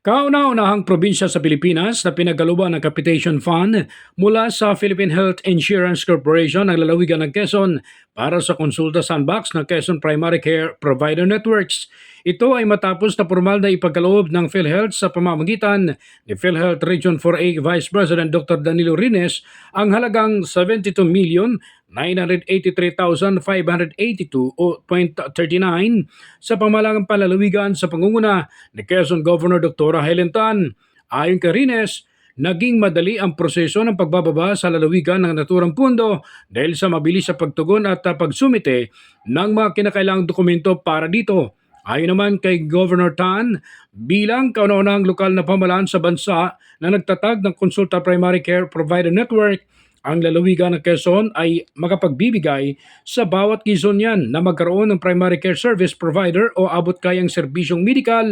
Kauna-unahang probinsya sa Pilipinas na pinagaluban ng Capitation Fund mula sa Philippine Health Insurance Corporation ang lalawigan ng Quezon para sa konsulta sandbox ng Quezon Primary Care Provider Networks. Ito ay matapos na formal na ipagkaloob ng PhilHealth sa pamamagitan ni PhilHealth Region 4A Vice President Dr. Danilo Rines ang halagang 72 million 983,582 o 0.39 sa pamalangang palalawigan sa pangunguna ni Quezon Governor Dr. Helen Tan. Ayon kay Rines, naging madali ang proseso ng pagbababa sa lalawigan ng naturang pundo dahil sa mabilis sa pagtugon at pagsumite ng mga kinakailangang dokumento para dito. Ayon naman kay Governor Tan, bilang kauna-unahang lokal na pamalaan sa bansa na nagtatag ng Consulta Primary Care Provider Network, ang lalawigan ng Quezon ay makapagbibigay sa bawat Quezonian na magkaroon ng primary care service provider o abot kayang serbisyong medikal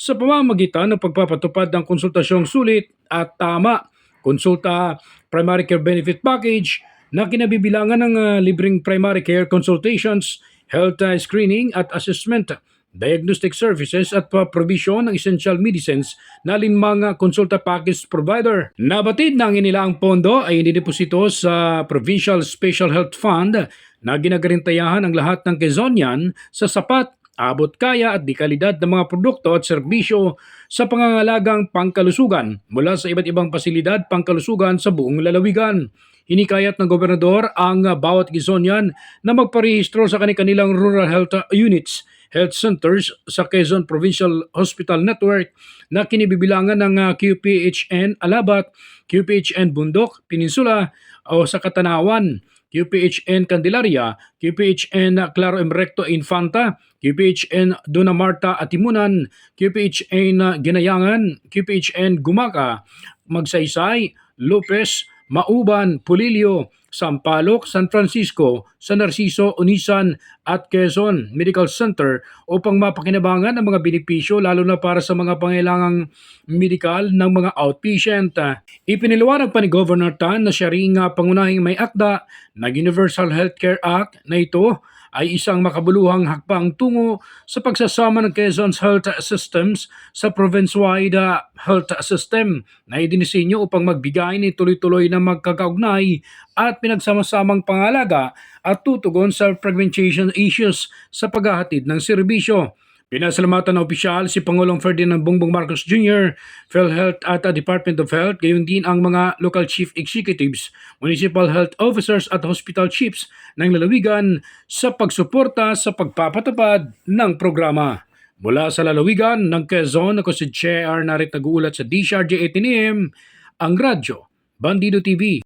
sa pamamagitan ng pagpapatupad ng konsultasyong sulit at tama. Konsulta Primary Care Benefit Package na kinabibilangan ng uh, libreng primary care consultations, health uh, screening at assessment diagnostic services at provision ng essential medicines na mga konsulta package provider. Nabatid na ang inilaang pondo ay inideposito sa Provincial Special Health Fund na ginagarintayahan ang lahat ng Quezonian sa sapat abot kaya at dekalidad ng mga produkto at serbisyo sa pangangalagang pangkalusugan mula sa iba't ibang pasilidad pangkalusugan sa buong lalawigan. Hinikayat ng gobernador ang bawat Quezonian na magparehistro sa kanilang rural health units health centers sa Quezon Provincial Hospital Network na kinibibilangan ng uh, QPHN Alabat, QPHN Bundok, Peninsula o sa Katanawan, QPHN Candelaria, QPHN Claro M. Recto Infanta, QPHN Dona Marta Atimunan, QPHN Ginayangan, QPHN Gumaka, Magsaysay, Lopez, Mauban, Pulilio, Sampaloc, San Francisco, San Narciso, Unisan at Quezon Medical Center upang mapakinabangan ang mga benepisyo lalo na para sa mga pangailangang medikal ng mga outpatient. Ipiniliwanag pa ni Governor Tan na siya rin nga pangunahing may akda ng Universal Healthcare Act na ito ay isang makabuluhang hakbang tungo sa pagsasama ng Quezon's health systems sa province-wide health system na idinisenyo upang magbigay ng tuloy-tuloy na magkakaugnay at pinagsama-samang pangalaga at tutugon sa fragmentation issues sa paghahatid ng serbisyo. Pinasalamatan na opisyal si Pangulong Ferdinand Bongbong Marcos Jr., PhilHealth at Department of Health, gayon din ang mga local chief executives, municipal health officers at hospital chiefs ng lalawigan sa pagsuporta sa pagpapatupad ng programa. Mula sa lalawigan ng Quezon, ako si Che R. Narit nag-uulat sa DCRJ 18AM, ang radyo, Bandido TV.